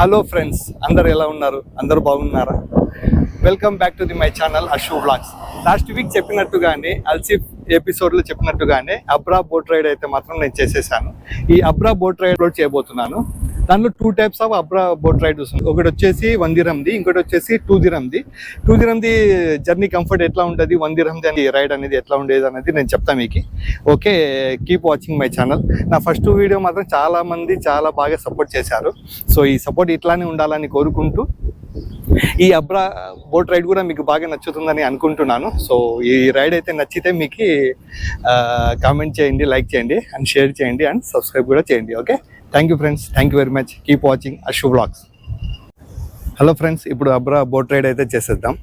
Hello friends అందరు ఎలా ఉన్నారు? అందరూ బాగున్నారా? Welcome back to the my channel Ashu blogs last week చెప్పినట్టుగానే అల్సిఫ్ ఎపిసోడ్లో చెప్పినట్టుగానే అబ్రా బోట్ రైడ్ అయితే మాత్రం నేను చేసేసాను. ఈ అబ్రా బోట్ రైడ్ చేయబోతున్నాను. దానిలో two types of అబ్రా boat ride వస్తుంది. ఒకటి వచ్చేసి వన్ దిరంది ఇంకోటి వచ్చేసి టూ దిరంది. టూ దిరంది జర్నీ కంఫర్ట్ ఎట్లా ఉంటుంది? వన్ దిరంది అని రైడ్ అనేది ఎట్లా ఉండేది అనేది నేను చెప్తాను మీకు. Okay keep watching my channel నా ఫస్ట్ వీడియో మాత్రం చాలా మంది చాలా బాగా సపోర్ట్ చేశారు. సో ఈ సపోర్ట్ ఇట్లానే ఉండాలని కోరుకుంటూ ఈ అబ్రా బోట్ రైడ్ కూడా మీకు బాగా నచ్చుతుందని అనుకుంటున్నాను. సో ఈ రైడ్ అయితే నచ్చితే మీకు కామెంట్ చేయండి లైక్ చేయండి అండ్ షేర్ చేయండి అండ్ సబ్స్క్రైబ్ కూడా చేయండి. Okay thank you friends thank you very much keep watching Ashu blogs hello friends ఇప్పుడు అబ్రా బోట్ రైడ్ అయితే చేసేద్దాం.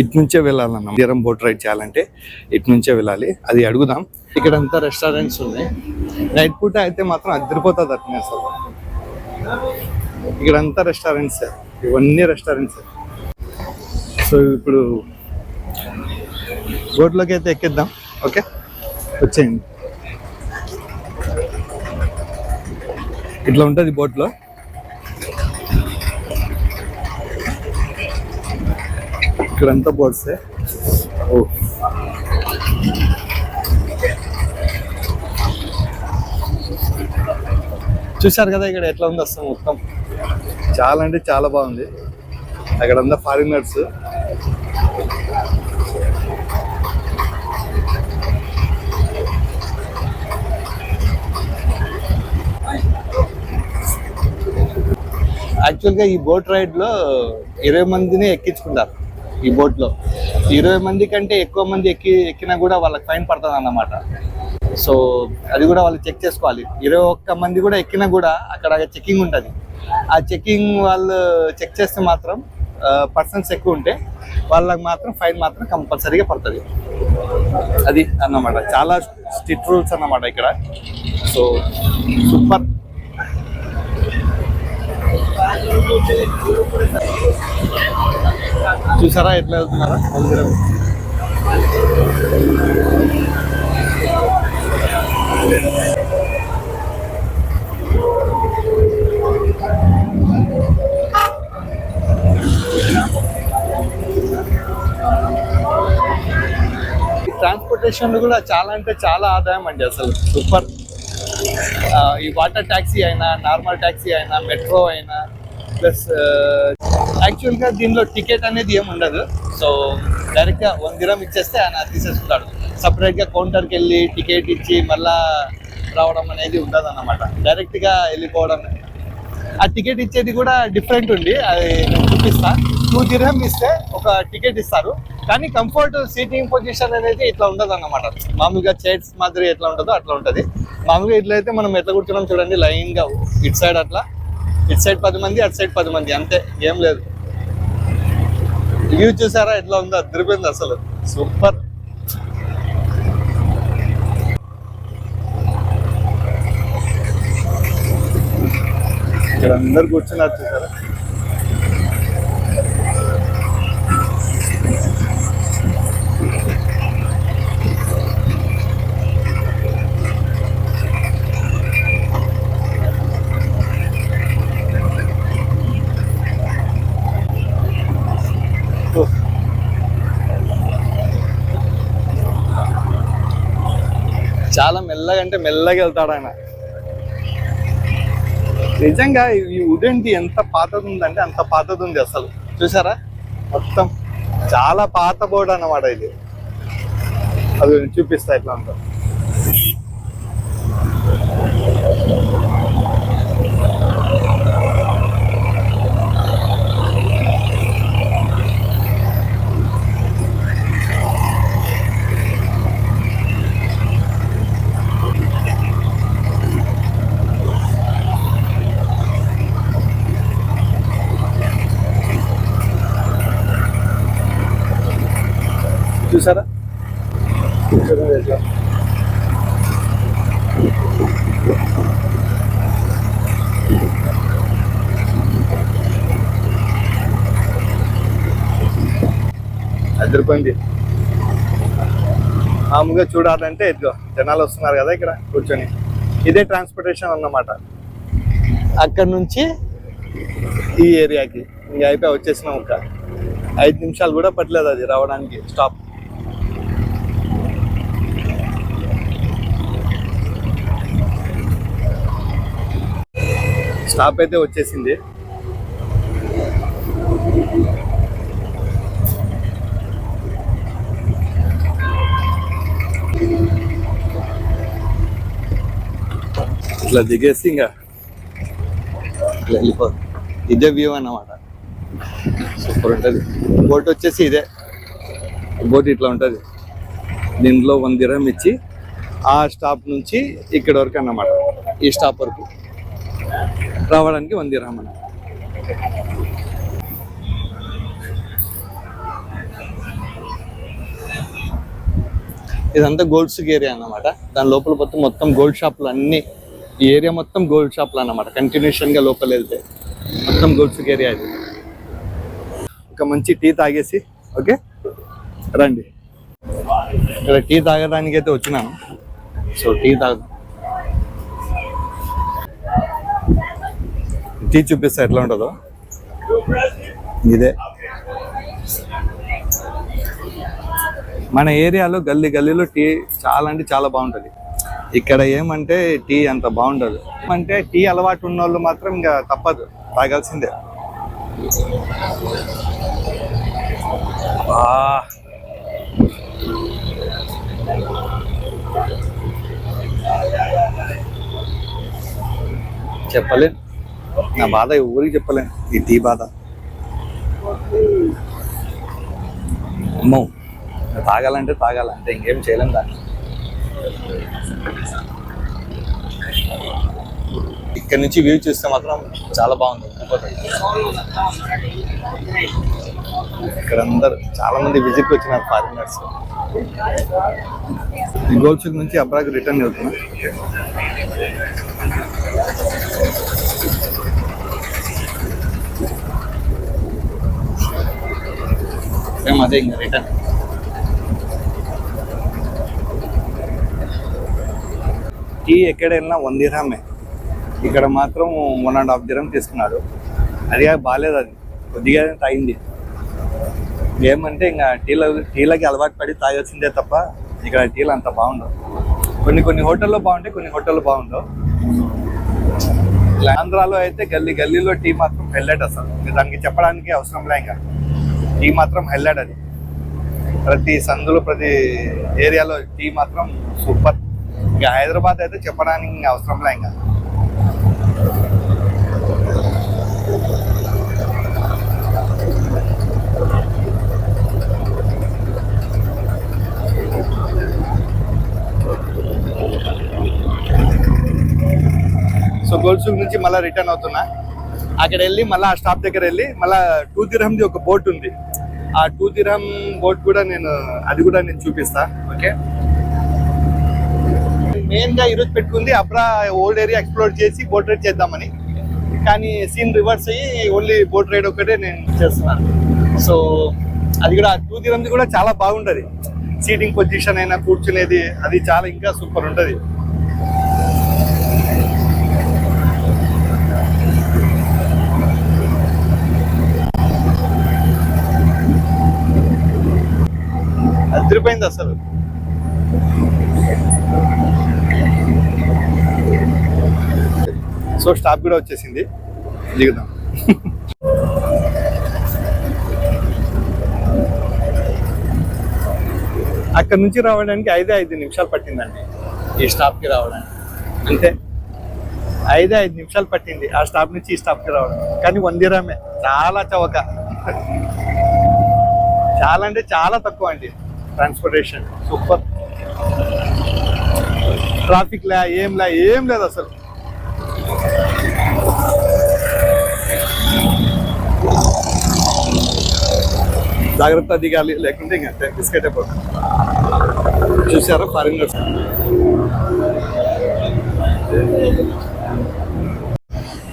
ఇటు నుంచే వెళ్ళాలన్న తీరం బోట్ రైడ్ చేయాలంటే ఇటు నుంచే వెళ్ళాలి. అది అడుగుదాం. ఇక్కడ అంతా రెస్టారెంట్స్ ఉన్నాయి. నైట్ పూట అయితే మాత్రం అద్దరిపోతుంది అట్నే అసలు. ఇక్కడ అంతా రెస్టారెంట్స్ ఇవన్నీ రెస్టారెంట్స్ సో ఇప్పుడు బోట్లోకి అయితే ఎక్కిద్దాం. ఓకే వచ్చేయండి. ఇట్లా ఉంటుంది బోట్లో? ఇక్కడంతా బోట్సే ఓ. చూశారు కదా ఇక్కడ ఎట్లా ఉంది అసలు మొత్తం? చాలా అంటే చాలా బాగుంది. అక్కడ అంతా ఫారినర్స్. యాక్చువల్గా ఈ బోట్ రైడ్లో ఇరవై మందిని ఎక్కించుకుంటారు ఈ బోట్లో. ఇరవై మంది కంటే ఎక్కువ మంది ఎక్కి ఎక్కినా కూడా వాళ్ళకి ఫైన్ పడుతుంది అన్నమాట సో అది కూడా వాళ్ళు చెక్ చేసుకోవాలి. ఇరవై ఒక్క మంది కూడా ఎక్కినా కూడా అక్కడ చెకింగ్ ఉంటుంది. ఆ చెకింగ్ వాళ్ళు చెక్ చేస్తే మాత్రం పర్సన్స్ ఎక్కువ ఉంటే వాళ్ళకి మాత్రం ఫైన్ మాత్రం కంపల్సరీగా పడుతుంది. అది అన్నమాట. చాలా స్ట్రిక్ట్ రూల్స్ అన్నమాట ఇక్కడ. So super. చూసారా ఎట్లా వెళ్తున్నారా? మందిరం? ట్రాన్స్పోర్టేషన్ కూడా చాలా అంటే చాలా ఆదాయం అండి అసలు. సూపర్. ఈ వాటర్ ట్యాక్సీ అయినా నార్మల్ ట్యాక్సీ అయినా మెట్రో అయినా ప్లస్ యాక్చువల్గా దీనిలో టికెట్ అనేది ఏమి ఉండదు. సో డైరెక్ట్గా వన్ దిరం ఇచ్చేస్తే ఆయన తీసేసుకుంటాడు. సపరేట్గా కౌంటర్కి వెళ్ళి టికెట్ ఇచ్చి మళ్ళా రావడం అనేది ఉండదు అన్నమాట డైరెక్ట్గా వెళ్ళిపోవడం. ఆ టికెట్ ఇచ్చేది కూడా డిఫరెంట్ ఉంది. అది నేను చూపిస్తా. టూ దిర్హం ఇస్తే ఒక టికెట్ ఇస్తారు. కానీ కంఫర్ట్ సీటింగ్ పొజిషన్ అనేది ఇట్లా ఉండదు అన్నమాట మామూలుగా చైర్స్ మాదిరి ఎట్లా ఉంటుందో అట్లా ఉంటుంది. మామూలుగా ఇట్లా అయితే మనం ఎట్లా కూర్చున్నాం చూడండి లైన్గా ఇటు సైడ్ అట్లా. ఇటు సైడ్ పది మంది అటు సైడ్ పది మంది అంతే ఏం లేదు. వ్యూ చూసారా ఎట్లా ఉందో అద్దరిపోయింది అసలు. సూపర్. ఇక్కడ అందరు కూర్చున్నారు చూసారా? మెల్లగా అంటే మెల్లగా వెళ్తాడు ఆయన. నిజంగా ఈ ఉడెంటి ఎంత పాతది ఉందంటే అంత పాతది ఉంది అసలు. చూసారా మొత్తం చాలా పాత బోర్డు అన్నమాట ఇది. అది చూపిస్తా ఇట్లా అంతా. చూసారా? అదిరిపోయింది. మామూలుగా చూడాలంటే ఇదిగో జనాలు వస్తున్నారు కదా ఇక్కడ కూర్చొని. ఇదే ట్రాన్స్పోర్టేషన్ అన్నమాట. అక్కడ నుంచి ఈ ఏరియాకి. ఇంకా అయిపోయి వచ్చేసినాం ఒక ఐదు నిమిషాలు కూడా పట్టలేదు అది రావడానికి. స్టాప్ స్టాప్ అయితే వచ్చేసింది. ఇట్లా దిగేసి ఇంకా ఇట్లా వెళ్ళిపోదు ఇదే వ్యూ అన్నమాట. సూపర్ ఉంటుంది. బోట్ వచ్చేసి ఇదే. బోట్ ఇట్లా ఉంటుంది. దీంట్లో వన్ దిరం ఇచ్చి ఆ స్టాప్ నుంచి ఇక్కడ వరకు అన్నమాట. ఈ స్టాప్ వరకు. రావడానికి వంది దిరం ఇదంతా గోల్డ్స్ ఏరియా అన్నమాట. దాని లోపల మొత్తం మొత్తం గోల్డ్ షాపులు అన్ని ఈ ఏరియా మొత్తం గోల్డ్ షాపులు అన్నమాట. కంటిన్యూషన్గా లోపల వెళ్తే మొత్తం గోల్డ్స్ ఏరియా ఇది. ఒక మంచి టీ తాగేసి ఓకే రండి. ఇక్కడ టీ తాగడానికి అయితే వచ్చినాను. సో టీ తాగ టీ చూపిస్తా ఎట్లా ఉంటుందో? ఇదే. మన ఏరియాలో గల్లీ గల్లీలో టీ చాలా అంటే చాలా బాగుంటుంది. ఇక్కడ ఏమంటే టీ అంత బాగుండదు. అంటే టీ అలవాటు ఉన్న వాళ్ళు మాత్రం ఇంకా తప్పదు తాగాల్సిందే. చెప్పలేదు నా బాధ ఎవరికి చెప్పలేను. ఈ టీ బాధ. అమ్మో తాగాలంటే తాగాలంటే ఇంకేం చేయలేం దాన్ని. ఇక్కడ నుంచి వ్యూ చూస్తే మాత్రం చాలా బాగుంది ఇక్కడ అందరు చాలా మంది విజిట్ వచ్చినారు ఫారినర్స్ ఈ గోల్చుక్ నుంచి అబ్బాయికి రిటర్న్ వెళ్తున్నా మేము అదే ఇంకా రిటర్న్ టీ ఎక్కడ వెళ్ళినా వన్ దిరామే ఇక్కడ మాత్రం వన్ అండ్ హాఫ్ దిరం తీసుకున్నాడు. అది బాగాలేదు అది. కొద్దిగా తాగింది. ఏమంటే ఇంకా టీలో టీలకి అలవాటు పడి తాగొచ్చిందే తప్ప ఇక్కడ టీలు అంత బాగుండవు. కొన్ని కొన్ని హోటల్లో బాగుంటాయి కొన్ని హోటల్లో బాగుండవు. ఆంధ్రాలో అయితే గల్లీ గల్లీలో టీ మాత్రం హెల్లెట్ అసలు. దానికి చెప్పడానికి అవసరం లే ఇంకా. టీ మాత్రం హెల్లెట్ అది. ప్రతి సందులో ప్రతి ఏరియాలో టీ మాత్రం సూపర్. ఇంకా హైదరాబాద్ అయితే చెప్పడానికి అవసరం లే ఇంకా. సో గోల్సూర్ నుంచి మళ్ళీ రిటర్న్ అవుతున్నా. అక్కడ వెళ్ళి మళ్ళీ ఆ స్టాప్ దగ్గర వెళ్ళి మళ్ళీ టూ దిరహంది ఒక బోట్ ఉంది. ఆ టూ దిరహం బోట్ కూడా నేను అది కూడా నేను చూపిస్తా ఓకే? మెయిన్గా ఈరోజు పెట్టుకుంది అప్రా ఓల్డ్ ఏరియా ఎక్స్ప్లోర్ చేసి బోట్ రైడ్ చేద్దామని. కానీ సీన్ రివర్స్ అయ్యి ఓన్లీ బోట్ రైడ్ ఒకటే నేను చేస్తున్నాను. సో అది కూడా టూ దిరంది కూడా చాలా బాగుంటుంది. సీటింగ్ పొజిషన్ అయినా కూర్చునేది అది చాలా ఇంకా సూపర్ ఉంటుంది. అదిరిపోయింది అసలు. సో స్టాప్ కూడా వచ్చేసింది. దిగుదాం. అక్కడ నుంచి రావడానికి ఐదే ఐదు నిమిషాలు పట్టిందండి. ఈ స్టాప్కి రావడానికి. అంతే. ఐదే ఐదు నిమిషాలు పట్టింది. ఆ స్టాప్ నుంచి ఈ స్టాప్కి రావడం. కానీ వందిరామే. చాలా చవక. చాలా అంటే చాలా తక్కువ అండి. ట్రాన్స్పోర్టేషన్ సూపర్ ట్రాఫిక్ లే ఏం లే ఏం లేదు అసలు. జాగ్రత్త దిగాలి లేకుంటే ఇంకా బిస్కెట్ అయిపోతుంది చూసారా ఫారినర్స్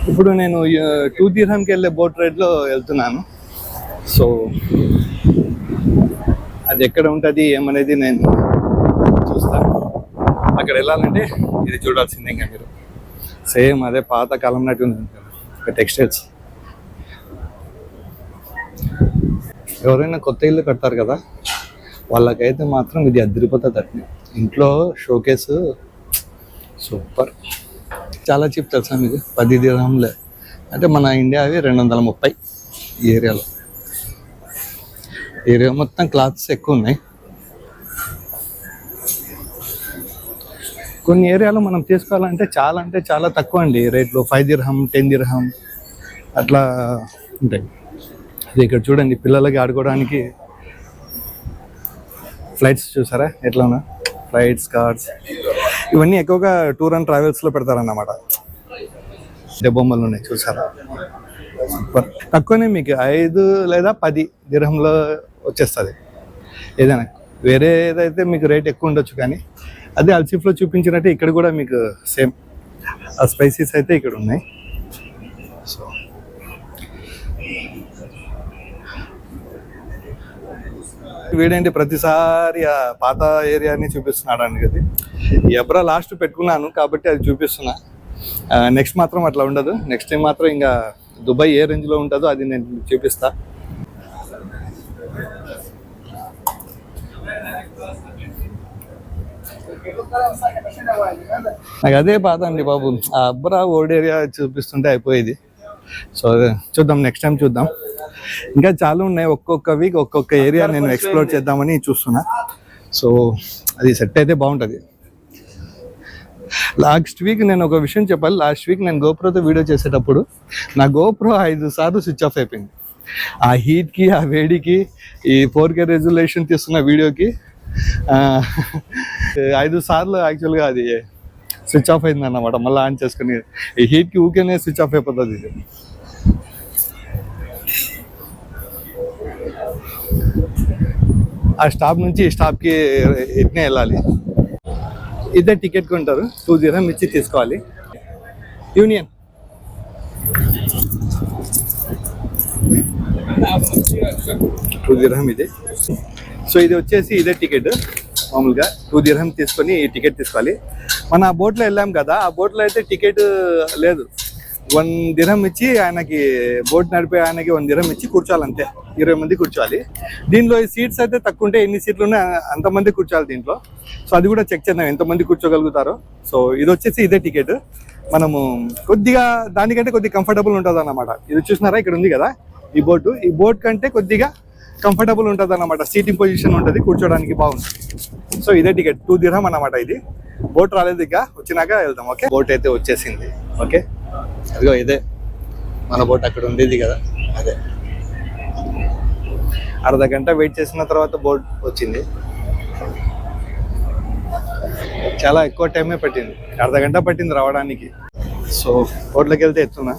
ఇప్పుడు నేను టూ తీరంకి వెళ్ళే బోట్ రైడ్లో వెళ్తున్నాను. సో అది ఎక్కడ ఉంటుంది ఏమనేది నేను చూస్తాను అక్కడ వెళ్ళాలంటే ఇది చూడాల్సిందే ఇంకా మీరు. సేమ్ అదే పాత కాలం నాటి ఉంది టెక్స్టైల్స్. ఎవరైనా కొత్త ఇల్లు కడతారు కదా వాళ్ళకైతే మాత్రం ఇది అదిరిపోతుంది అట్నే ఇంట్లో షోకేస్ సూపర్. చాలా చీప్ తెలుసా మీకు? పది దిరహంలే అంటే మన ఇండియా అవి రెండు వందల ముప్పై ఈ ఏరియాలో. ఏరియా మొత్తం క్లాత్స్ ఎక్కువ ఉన్నాయి కొన్ని ఏరియాలో మనం తీసుకోవాలంటే చాలా అంటే చాలా తక్కువ అండి. రేట్లు ఫైవ్ దిర్హం టెన్ దిర్హం అట్లా ఉంటాయి. అది ఇక్కడ చూడండి పిల్లలకి ఆడుకోవడానికి ఫ్లైట్స్ చూసారా? ఎట్లానా? Flights cars. ఇవన్నీ ఎక్కువగా టూర్ అండ్ ట్రావెల్స్లో పెడతారన్నమాట. ఇదే బొమ్మలు ఉన్నాయి చూసారా? సూపర్. తక్కువనే మీకు ఐదు లేదా పది దిర్హంలో వచ్చేస్తుంది. ఏదైనా వేరే ఏదైతే మీకు రేట్ ఎక్కువ ఉండొచ్చు కానీ అదే అల్సిఫ్లో చూపించినట్టే ఇక్కడ కూడా మీకు సేమ్ ఆ స్పైసీస్ అయితే ఇక్కడ ఉన్నాయి. సో వీడేంటి ప్రతిసారి ఆ పాత ఏరియాని చూపిస్తున్నాడు అండి అది ఎబ్రా లాస్ట్ పెట్టుకున్నాను కాబట్టి అది చూపిస్తున్నా. నెక్స్ట్ మాత్రం అట్లా ఉండదు. నెక్స్ట్ టైం మాత్రం ఇంకా దుబాయ్ ఏ రేంజ్లో ఉంటుందో అది నేను చూపిస్తాను నాకు అదే బాధ అండి బాబు. ఆ అబ్రా ఓల్డ్ ఏరియా చూపిస్తుంటే అయిపోయేది. సో చూద్దాం నెక్స్ట్ టైం చూద్దాం. ఇంకా చాలా ఉన్నాయి ఒక్కొక్క వీక్ ఒక్కొక్క ఏరియా నేను ఎక్స్ప్లోర్ చేద్దామని చూస్తున్నా. సో అది సెట్ అయితే బాగుంటుంది. లాస్ట్ వీక్ నేను ఒక విషయం చెప్పాలి. లాస్ట్ వీక్ నేను గోప్రోతో వీడియో చేసేటప్పుడు నా గోప్రో ఐదు సార్లు స్విచ్ ఆఫ్ అయిపోయింది. ఆ హీట్కి ఆ వేడికి ఈ ఫోర్ కే రెజల్యూషన్ తీస్తున్న వీడియోకి ఐదు సార్లు యాక్చువల్గా అది స్విచ్ ఆఫ్ అయింది అన్నమాట మళ్ళీ ఆన్ చేసుకుని ఈ హీట్కి ఊకేనే స్విచ్ ఆఫ్ అయిపోతుంది ఇది. ఆ స్టాప్ నుంచి ఈ స్టాప్కి ఎట్నే వెళ్ళాలి. ఇదే టికెట్ కొంటారు టూ జీరో మిర్చి తీసుకోవాలి. యూనియన్ టూ జీరో ఇది. సో ఇది వచ్చేసి ఇదే టికెట్. మామూలుగా టూ దీర్హం తీసుకొని ఈ టికెట్ తీసుకోవాలి. మన ఆ బోట్లో వెళ్ళాం కదా ఆ బోట్లో అయితే టికెట్ లేదు. వన్ దినం ఇచ్చి ఆయనకి బోట్ నడిపే ఆయనకి వన్ దినం ఇచ్చి కూర్చోవాలి అంతే ఇరవై మంది కూర్చోవాలి. దీనిలో ఈ సీట్స్ అయితే తక్కువ ఉంటే ఎన్ని సీట్లు ఉన్నాయి అంతమంది కూర్చోవాలి దీంట్లో. సో అది కూడా చెక్ చేద్దాం ఎంతమంది కూర్చోగలుగుతారో. సో ఇది వచ్చేసి ఇదే టికెట్. మనము కొద్దిగా దానికంటే కొద్దిగా కంఫర్టబుల్ ఉంటుంది అన్నమాట ఇది చూసినారా? ఇక్కడ ఉంది కదా ఈ బోటు. ఈ బోట్ కంటే కొద్దిగా కంఫర్టబుల్ ఉంటుంది అన్నమాట సీటింగ్ పొజిషన్ ఉంటుంది కూర్చోడానికి బాగుంటుంది సో ఇదే టికెట్ టూ దిరహం అన్నమాట ఇది. బోట్ రాలేదు ఇక వచ్చినాక వెళ్దాం ఓకే బోట్ అయితే వచ్చేసింది ఓకే అదిగో ఇదే. మన బోట్ అక్కడ ఉండేది కదా అదే. అర్ధ గంట వెయిట్ చేసిన తర్వాత బోట్ వచ్చింది. చాలా ఎక్కువ టైమే పట్టింది. అర్ధ గంట పట్టింది రావడానికి. సో బోట్లోకి వెళ్తే ఎత్తున్నా.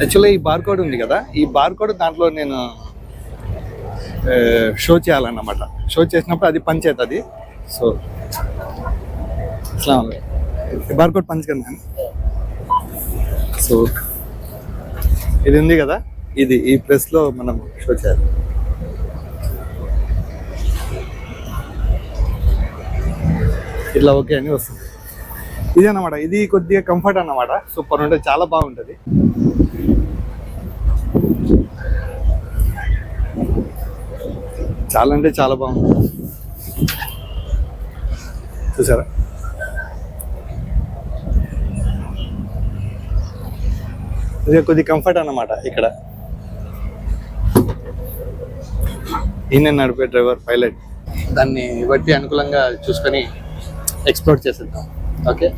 యాక్చువల్లీ ఈ బార్కోడ్ ఉంది కదా. ఈ బార్కోడ్ దాంట్లో నేను షో చేయాలన్నమాట. షో చేసినప్పుడు అది పంచ్ అవుతుంది. సో అస్సలం బార్కోడ్ పంచ్ కదా. సో ఇది ఉంది కదా? ఇది ఈ ప్రెస్లో మనం షో చేయాలి. ఇట్లా ఓకే అని వస్తుంది. ఇది అన్నమాట ఇది కొద్దిగా కంఫర్ట్ అన్నమాట. సూపర్ ఉంటుంది చాలా బాగుంటుంది. చాలా అంటే చాలా బాగుంది. చూసారా? ఇది కొద్ది కంఫర్ట్ అన్నమాట ఇక్కడ. ఈయన నడిపే డ్రైవర్ పైలట్ దాన్ని బట్టి అనుకూలంగా చూసుకొని ఎక్స్ప్లోర్ చేసేద్దాం. ఓకే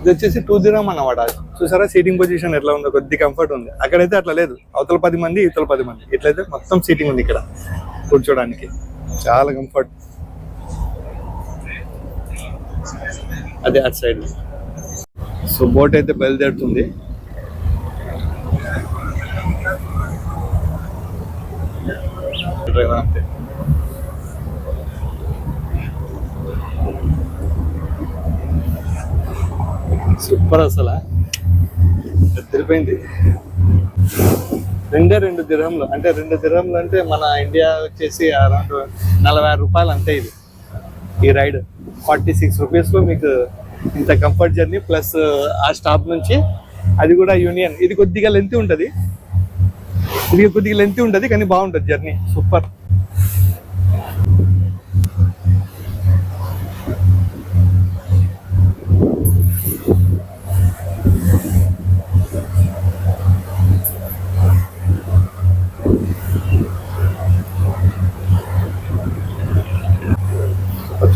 ఇది వచ్చేసి టూ జీరో అన్నమాట. చూసారా? సీటింగ్ పొజిషన్ ఎట్లా ఉందో కొద్ది కంఫర్ట్ ఉంది. అక్కడైతే అట్లా లేదు. అవతల పది మంది ఇవతల పది మంది. ఇట్లయితే మొత్తం సీటింగ్ ఉంది ఇక్కడ. కూర్చోడానికి. చాలా కంఫర్ట్ అదే అటు సైడ్ సో బోట్ అయితే బయలుదేరుతుంది. డ్రైవర్ అంతే. సూపర్ అసలు. తెలిపోయింది రెండే రెండు దిరహంలు అంటే రెండు దిరహంలు అంటే మన ఇండియా వచ్చేసి అరౌండ్ నలభై ఆరు రూపాయలు అంతే ఇది. ఈ రైడ్ ఫార్టీ సిక్స్ రూపీస్లో మీకు ఇంత కంఫర్ట్ జర్నీ ప్లస్ ఆ స్టాప్ నుంచి అది కూడా యూనియన్. ఇది కొద్దిగా లెంత్ ఉంటుంది. ఇది కొద్దిగా లెంత్ ఉంటుంది కానీ బాగుంటుంది జర్నీ. సూపర్.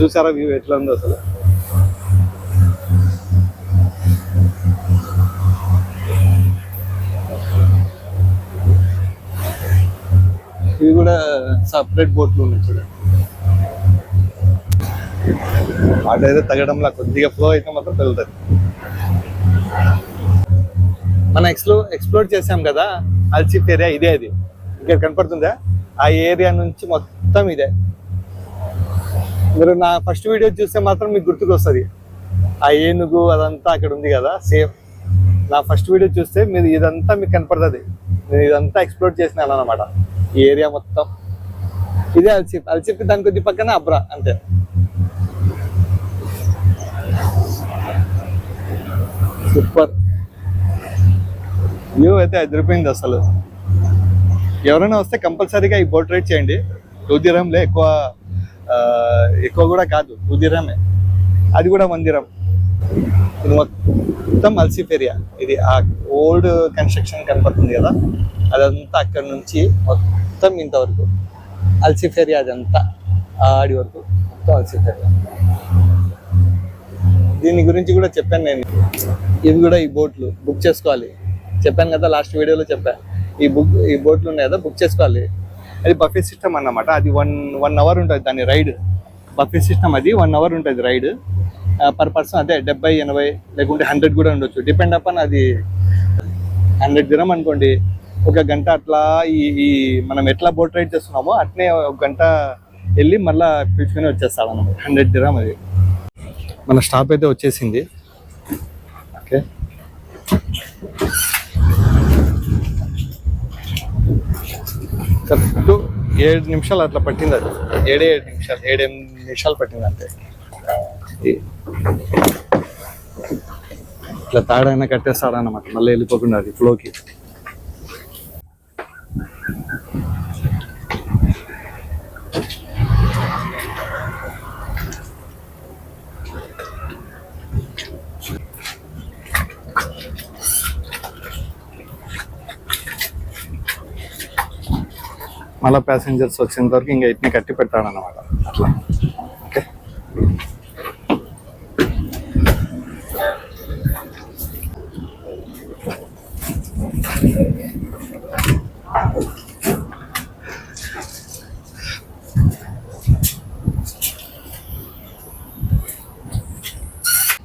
చూసారా వ్యూ ఎట్లా ఉందో అసలు? ఇవి కూడా సపరేట్ బోట్లు ఉన్నాయి చూడండి. వాటర్ అయితే తగ్గడంలా కొద్దిగా ఫ్లో అయితే మాత్రం తగ్గుతుంది మనం ఎక్స్ప్లో ఎక్స్ప్లోర్ చేసాం కదా అల్చిప్ ఏరియా ఇదే అది. ఇక్కడ కనపడుతుందా? ఆ ఏరియా నుంచి మొత్తం ఇదే. మీరు నా ఫస్ట్ వీడియో చూస్తే మాత్రం మీకు గుర్తుకు వస్తుంది ఆ ఏనుగు అదంతా అక్కడ ఉంది కదా సేఫ్ నా ఫస్ట్ వీడియో చూస్తే మీరు ఇదంతా మీకు కనపడుతుంది. నేను ఇదంతా ఎక్స్ప్లోర్ చేసినాను అనమాట ఈ ఏరియా మొత్తం. ఇదే అల్సిఫ్. అల్సిఫ్ దాని కొద్ది పక్కన అబ్రా అంతే. సూపర్. వ్యూ అయితే అదిరిపోయింది అసలు. ఎవరైనా వస్తే కంపల్సరీగా ఈ బోట్ రైడ్ చేయండి. రుదిరంలో ఎక్కువ ఎక్కువ కూడా కాదు ఉదిరమే. అది కూడా మందిరం. ఇది మొత్తం అల్సిఫ్ ఏరియా ఇది ఆ ఓల్డ్ కన్స్ట్రక్షన్ కనపడుతుంది కదా అదంతా అక్కడ నుంచి మొత్తం ఇంతవరకు. అల్సిఫ్ ఏరియా అదంతా ఆడి వరకు మొత్తం అల్సిఫ్ ఏరియా దీని గురించి కూడా చెప్పాను నేను. ఇవి కూడా ఈ బోట్లు బుక్ చేసుకోవాలి. చెప్పాను కదా లాస్ట్ వీడియోలో చెప్పాను ఈ బుక్ ఈ బోట్లు ఉన్నాయి కదా బుక్ చేసుకోవాలి. అది బఫే సిస్టమ్ అన్నమాట. అది వన్ వన్ అవర్ ఉంటుంది దాని రైడ్. బఫే సిస్టమ్ అది వన్ అవర్ ఉంటుంది రైడ్. పర్ పర్సన్ అదే డెబ్బై ఎనభై లేకుంటే హండ్రెడ్ కూడా ఉండొచ్చు. డిపెండ్ అపాన్ అది హండ్రెడ్ దినం అనుకోండి. ఒక గంట అట్లా ఈ ఈ మనం ఎట్లా బోట్ రైడ్ చేస్తున్నామో అట్నే ఒక గంట వెళ్ళి మళ్ళీ పిలుచుకొని వచ్చేస్తాడు అనమాట హండ్రెడ్ దినం అది. మన స్టాప్ అయితే వచ్చేసింది. ఓకే. కరెక్ట్ ఏడు నిమిషాలు అట్లా పట్టింది అది. ఏడే ఏడు నిమిషాలు ఏడెనిమిది నిమిషాలు పట్టింది అంతే. ఇట్లా తాడైనా కట్టేస్తాడన్నమాట. మళ్ళీ వెళ్ళిపోకుండా అది ఫ్లోకి. మళ్ళీ ప్యాసింజర్స్ వచ్చేంత వరకు ఇంకా ఇట్ని కట్టి పెడతాడన్నమాట అట్లా. ఓకే.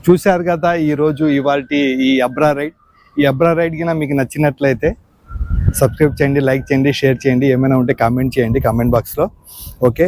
చూశారు కదా ఈ రోజు ఇవాళ ఈ అబ్రా రైడ్. ఈ అబ్రా రైడ్ కింద మీకు నచ్చినట్లయితే సబ్స్క్రైబ్ చేయండి లైక్ చేయండి షేర్ చేయండి ఏమైనా ఉంటే కామెంట్ చేయండి కామెంట్ బాక్స్లో. ఓకే?